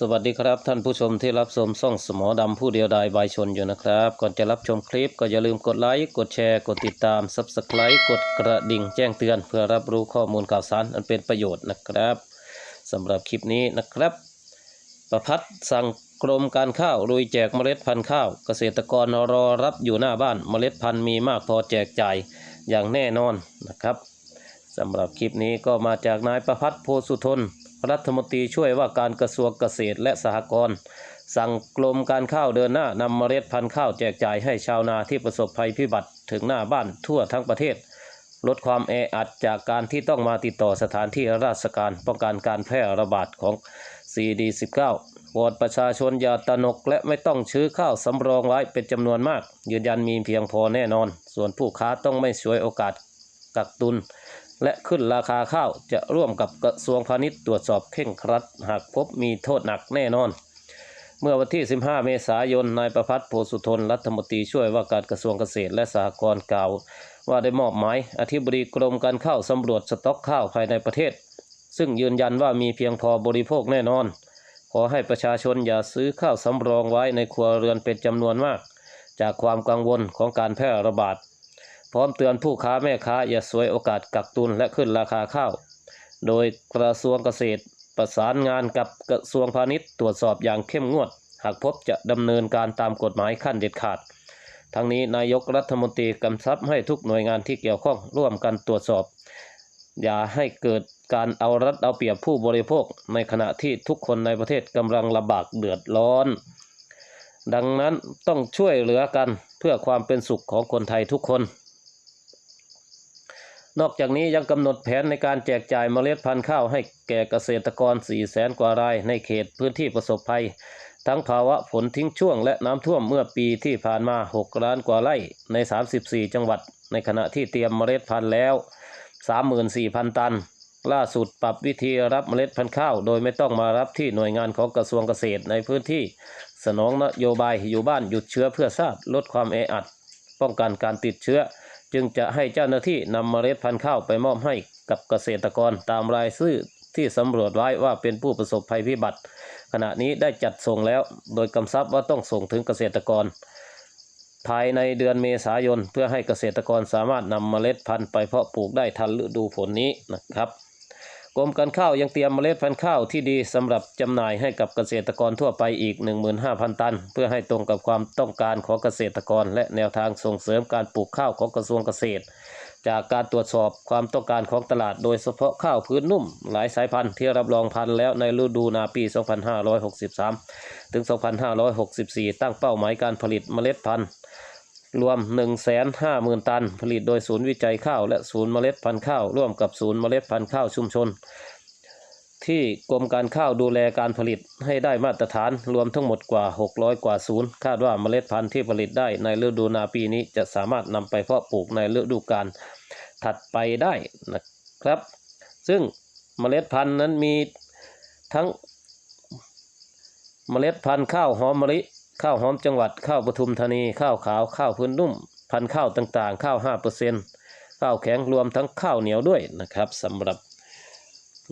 สวัสดีครับท่านผู้ชมที่รับชมช่องสมอดำผู้เดียวดายบายชนอยู่นะครับ ก่อนจะรับชมคลิปก็อย่าลืมกดไลค์กดแชร์กดติดตาม Subscribe กดกระดิ่งแจ้งเตือน เพื่อรับรู้ข้อมูลข่าวสารอันเป็นประโยชน์นะครับสำหรับคลิปนี้นะครับ ประพัดสั่งกรมการข้าวลุยแจกเมล็ดพันธุ์ข้าว เกษตรกรรอรับอยู่หน้าบ้านเมล็ดพันธุ์มีมากพอแจกจ่ายอย่างแน่นอนนะครับสำหรับคลิปนี้ก็มาจากนายประพัฒน์โพสุทน รัฐมนตรีช่วยว่าการกระทรวงเกษตรและสหกรณ์สั่งกรมการข้าวเดินหน้านำเมล็ดพันธุ์ข้าวแจกจ่ายให้ชาวนาที่ประสบภัยพิบัติถึงหน้าบ้านทั่วทั้งประเทศ ลดความแออัดจากการที่ต้องมาติดต่อสถานที่ราชการป้องกันการแพร่ระบาดของ CD19 วอนประชาชนอย่าตนกและไม่ต้องชื้อข้าวสำรองไว้เป็นจำนวนมาก ยืนยันมีเพียงพอแน่นอน ส่วนผู้ค้าต้องไม่ฉวยโอกาสกักตุน และขึ้นราคาข้าวจะร่วมกับกระทรวงพาณิชย์ตรวจสอบเข่งครัด หากพบมีโทษหนักแน่นอน เมื่อวันที่ 15 เมษายนนายประพัฒน์โพสุทนรัฐมนตรีช่วยว่าการกระทรวงเกษตรและสหกรณ์กล่าว ว่าได้มอบหมายอธิบดีกรมการข้าวสำรวจสต็อกข้าวภายในประเทศ ซึ่งยืนยันว่ามีเพียงพอบริโภคแน่นอน ขอให้ประชาชนอย่าซื้อข้าวสำรองไว้ในครัวเรือนเป็นจำนวนมาก จากความกังวลของการแพร่ระบาด ร้อมเตือนผู้ค้าแม่ค้าอย่าสวยโอกาสกักตุนและขึ้นราคาข้าว โดยกระทรวงเกษตรประสานงานกับกระทรวงพาณิชย์ตรวจสอบอย่างเข้มงวด หากพบจะดำเนินการตามกฎหมายขั้นเด็ดขาด ทั้งนี้นายกรัฐมนตรีกำชับให้ทุกหน่วยงานที่เกี่ยวข้องร่วมกันตรวจสอบ อย่าให้เกิดการเอารัดเอาเปรียบผู้บริโภค ในขณะที่ทุกคนในประเทศกำลังลำบากเดือดร้อน ดังนั้นต้องช่วยเหลือกันเพื่อความเป็นสุขของคนไทยทุกคน นอกจากนี้ยังกำหนดแผนในการแจกจ่ายเมล็ดพันธุ์ข้าวให้แก่เกษตรกร 4 แสนกว่ารายในเขตพื้นที่ประสบภัย ทั้งภาวะฝนทิ้งช่วงและน้ำท่วมเมื่อปีที่ผ่านมา 6 ล้านกว่าไร่ใน 34 จังหวัด ในขณะที่เตรียมเมล็ดพันธุ์แล้ว 34,000 ตัน ล่าสุดปรับวิธีรับเมล็ดพันธุ์ข้าว โดยไม่ต้องมารับที่หน่วยงานของกระทรวงเกษตรในพื้นที่ สนองนโยบายอยู่บ้านหยุดเชื้อเพื่อชาติลดความแออัด ป้องกันการติดเชื้อ จึงจะให้เจ้าหน้าที่นำเมล็ดพันธุ์ข้าวไปมอบให้กับเกษตรกรตามรายชื่อที่สำรวจไว้ว่าเป็นผู้ประสบภัยพิบัติ ขณะนี้ได้จัดส่งแล้ว โดยกำชับว่าต้องส่งถึงเกษตรกร ภายในเดือนเมษายน เพื่อให้เกษตรกรสามารถนำเมล็ดพันธุ์ไปเพาะปลูกได้ทันฤดูฝนนี้นะครับ กรมการข้าวยังเตรียมเมล็ดพันธุ์ข้าวที่ดีสำหรับจำหน่ายให้กับเกษตรกรทั่วไปอีก 15,000 ตัน เพื่อให้ตรงกับความต้องการของเกษตรกร และแนวทางส่งเสริมการปลูกข้าวของกระทรวงเกษตร จากการตรวจสอบความต้องการของตลาดโดยเฉพาะข้าวพื้นนุ่ม หลายสายพันธุ์ที่รับรองพันธุ์แล้วในฤดูนาปี 2563 ถึง 2564 ตั้งเป้าหมายการผลิตเมล็ดพันธุ์ รวม 150,000 ตัน ผลิตโดยศูนย์วิจัยข้าว และศูนย์เมล็ดพันธุ์ข้าว ร่วมกับศูนย์เมล็ดพันธุ์ข้าวชุมชน ที่กรมการข้าวดูแลการผลิตให้ได้มาตรฐานรวมทั้งหมดกว่า 600 กว่าศูนย์ คาดว่าเมล็ดพันธุ์ที่ผลิตได้ในฤดูนาปีนี้จะสามารถนำไปเพาะปลูกในฤดูกาลถัดไปได้นะครับ ซึ่งเมล็ดพันธุ์นั้นมีทั้งเมล็ดพันธุ์ข้าวหอมมะลิ ข้าวหอมจังหวัดข้าวปทุมธานี ข้าวขาวข้าวพื้นนุ่ม พันข้าวต่างๆ ข้าวห้าเปอร์เซ็นข้าวแข็งรวมทั้งข้าวเหนียวด้วยนะครับสำหรับ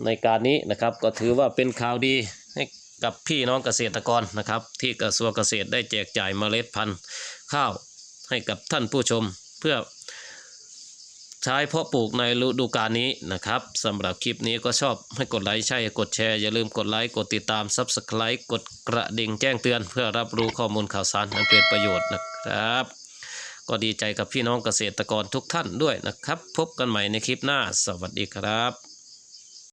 ในการนี้นะครับก็ถือว่าเป็นข่าวดีให้กับพี่น้องเกษตรกรนะครับ ที่กระทรวงเกษตรได้แจกจ่ายเมล็ดพันธุ์ข้าวให้กับท่านผู้ชมเพื่อ ใช้เพาะปลูกในฤดูกาลนี้นะครับสำหรับคลิปนี้ก็ชอบให้กดไลค์ใช่กดแชร์อย่าลืมกดไลค์กดติดตาม s u b สไครป์กดกระดิ่งแจ้งเตือน เพื่อรับรู้ข้อมูลข่าวสารอันเป็นประโยชน์นะครับ ก็ดีใจกับพี่น้องเกษตรกรทุกท่านด้วยนะครับ พบกันใหม่ในคลิปหน้า สวัสดีครับ